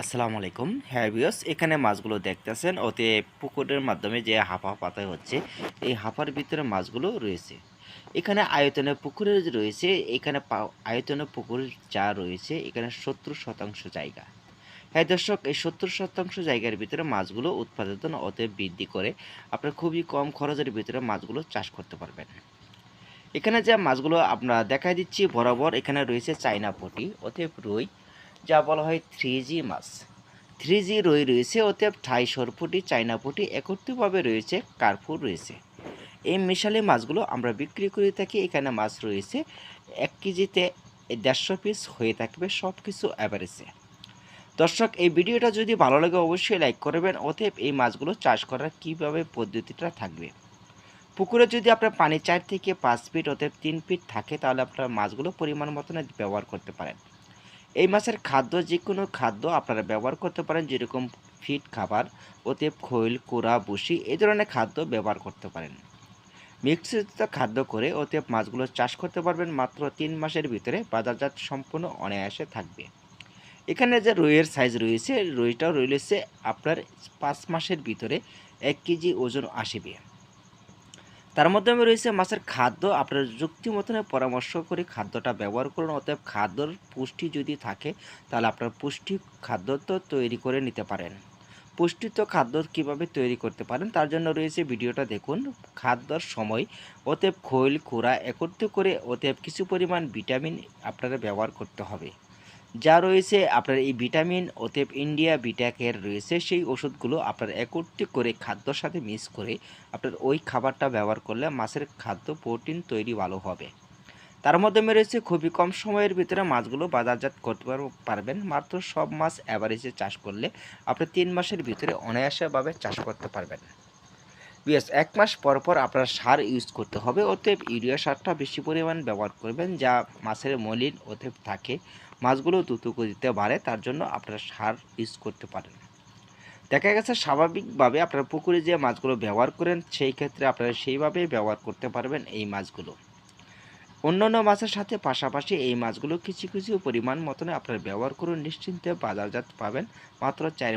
আসসালামু আলাইকুম। হ্যাঁ বিয়স এখানে মাছগুলো দেখতেছেন। ওতে পুকুরের মাধ্যমে যে হাফা পাতা হচ্ছে, এই হাফার ভিতরে মাছগুলো রয়েছে। এখানে আয়তনে পুকুরের যে রয়েছে, এখানে আয়তনে পুকুর যা রয়েছে, এখানে সত্তর শতাংশ জায়গা। হ্যাঁ দর্শক, এই সত্তর শতাংশ জায়গার ভিতরে মাছগুলো উৎপাদন ওতে বৃদ্ধি করে আপনার খুবই কম খরচের ভিতরে মাছগুলো চাষ করতে পারবেন। এখানে যে মাছগুলো আমরা দেখাই দিচ্ছি, বরাবর এখানে রয়েছে চাইনা পটি, অতএব রুই যা বলা হয় থ্রি জি মাছ থ্রি জি রই রয়েছে, অতএব ঠাই সরপুটি চাইনা পুটি একত্রিতভাবে রয়েছে, কার্ফুর রয়েছে। এই মিশালি মাছগুলো আমরা বিক্রি করে থাকি, এখানে মাছ রয়েছে, এক কেজিতে দেড়শো পিস হয়ে থাকবে সব কিছু অ্যাভারেজে দর্শক, এই ভিডিওটা যদি ভালো লাগে অবশ্যই লাইক করবেন, অতএব এই মাছগুলো চাষ করার কীভাবে পদ্ধতিটা থাকবে। পুকুরে যদি আপনার পানি চার থেকে পাঁচ ফিট অতএব তিন ফিট থাকে, তাহলে আপনার মাছগুলো পরিমাণ মতন ব্যবহার করতে পারেন। এই মাছের খাদ্য যে কোনো খাদ্য আপনারা ব্যবহার করতে পারেন, যেরকম ফিট খাবার, অতএব খৈল, কোড়া বসি এই ধরনের খাদ্য ব্যবহার করতে পারেন। মিক্সিত খাদ্য করে অতএব মাছগুলো চাষ করতে পারবেন মাত্র তিন মাসের ভিতরে বাজারজাত সম্পূর্ণ অনায়াসে থাকবে। এখানে যে রুইয়ের সাইজ রয়েছে, রুইটাও রয়েছে আপনার পাঁচ মাসের ভিতরে এক কেজি ওজন আসবে। তার মাধ্যমে রয়েছে মাছের খাদ্য। আপনার যুক্তি মতন পরামর্শ করে খাদ্যটা ব্যবহার করুন, অতএব খাদ্যর পুষ্টি যদি থাকে, তাহলে আপনার পুষ্টি খাদ্য তো তৈরি করে নিতে পারেন। পুষ্টিত খাদ্য কীভাবে তৈরি করতে পারেন, তার জন্য রয়েছে ভিডিওটা দেখুন। খাদ্যর সময়, অতএব খৈল, কুড়া একত্রিত করে, অতএব কিছু পরিমাণ ভিটামিন আপনারা ব্যবহার করতে হবে। যা রয়েছে, আপনার এই ভিটামিন অতএব ইন্ডিয়া বিটাকের রয়েছে, সেই ওষুধগুলো আপনার একত্রিত করে খাদ্যর সাথে মিক্স করে আপনার ওই খাবারটা ব্যবহার করলে মাছের খাদ্য, প্রোটিন তৈরি ভালো হবে। তার মাধ্যমে রয়েছে খুবই কম সময়ের ভিতরে মাছগুলো বাজারজাত করতে পার- পারবেন। মাত্র সব মাছ অ্যাভারেজে চাষ করলে আপনি তিন মাসের ভিতরে অনায়াসভাবে চাষ করতে পারবেন। বিএস এক মাস পর পর আপনার সার ইউজ করতে হবে। অতএব ইউরিয়া সারটা বেশি পরিমাণ ব্যবহার করবেন, যা মাছের মলিন অতএব থাকে। মাছগুলো দ্রুত গতিতে বাড়ে, তার জন্য আপনারা সার ইউজ করতে পারেন। দেখা গেছে স্বাভাবিকভাবে আপনারা পুকুরে যে মাছগুলো ব্যবহার করেন, সেই ক্ষেত্রে আপনারা সেইভাবেই ব্যবহার করতে পারবেন এই মাছগুলো। অন্যান্য মাছের সাথে পাশাপাশি এই মাছগুলো কিছু কিছু পরিমাণ মতনে আপনারা ব্যবহার করুন নিশ্চিন্তে বাজারজাত পাবেন, মাত্র চার